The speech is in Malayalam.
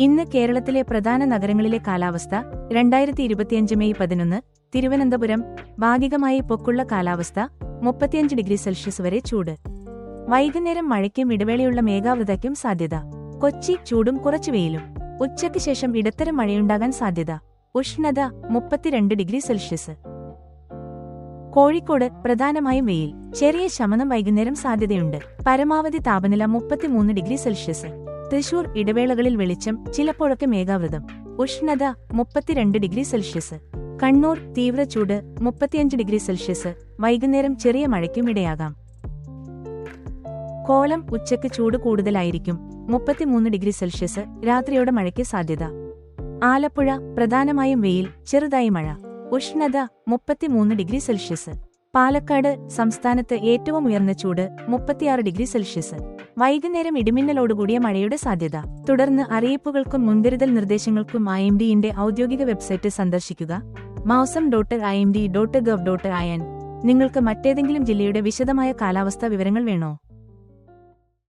ഇന്ന് കേരളത്തിലെ പ്രധാന നഗരങ്ങളിലെ കാലാവസ്ഥ രണ്ടായിരത്തി ഇരുപത്തിയഞ്ച് മെയ് പതിനൊന്ന് തിരുവനന്തപുരം. ഭാഗികമായി പൊക്കുള്ള കാലാവസ്ഥ മുപ്പത്തിയഞ്ച് ഡിഗ്രി സെൽഷ്യസ് വരെ ചൂട്. വൈകുന്നേരം മഴയ്ക്കും ഇടവേളയുള്ള മേഘാവൃതയ്ക്കും സാധ്യത. കൊച്ചി ചൂടും കുറച്ചു വെയിലും. ഉച്ചയ്ക്ക് ശേഷം ഇടത്തരം മഴയുണ്ടാകാൻ സാധ്യത. ഉഷ്ണത മുപ്പത്തിരണ്ട് ഡിഗ്രി സെൽഷ്യസ്. കോഴിക്കോട് പ്രധാനമായും വെയിൽ. ചെറിയ ശമനം വൈകുന്നേരം സാധ്യതയുണ്ട്. പരമാവധി താപനില മുപ്പത്തിമൂന്ന് ഡിഗ്രി സെൽഷ്യസ്. തൃശൂർ ഇടവേളകളിൽ വെളിച്ചം ചിലപ്പോഴൊക്കെ മേഘാവൃതം. ഉഷ്ണത മുപ്പത്തിരണ്ട് ഡിഗ്രി സെൽഷ്യസ്. കണ്ണൂർ തീവ്ര ചൂട് മുപ്പത്തിയഞ്ച് ഡിഗ്രി സെൽഷ്യസ്. വൈകുന്നേരം ചെറിയ മഴയ്ക്കും ഇടയാകാം. കോലം ഉച്ചയ്ക്ക് ചൂട് കൂടുതലായിരിക്കും. മുപ്പത്തിമൂന്ന് ഡിഗ്രി സെൽഷ്യസ് രാത്രിയോടെ മഴയ്ക്ക് സാധ്യത. ആലപ്പുഴ പ്രധാനമായും വെയിൽ ചെറുതായി മഴ. ഉഷ്ണത മുപ്പത്തിമൂന്ന് ഡിഗ്രി സെൽഷ്യസ്. പാലക്കാട് സംസ്ഥാനത്ത് ഏറ്റവും ഉയർന്ന ചൂട് മുപ്പത്തിയാറ് ഡിഗ്രി സെൽഷ്യസ്. വൈകുന്നേരം ഇടിമിന്നലോടുകൂടിയ മഴയുടെ സാധ്യത. തുടർന്ന് അറിയിപ്പുകൾക്കും മുൻകരുതൽ നിർദ്ദേശങ്ങൾക്കും ഐ എം ഡിയുടെ ഔദ്യോഗിക വെബ്സൈറ്റ് സന്ദർശിക്കുക. Mausam dot I M D dot gov dot I N. നിങ്ങൾക്ക് മറ്റേതെങ്കിലും ജില്ലയുടെ വിശദമായ കാലാവസ്ഥാ വിവരങ്ങൾ വേണോ?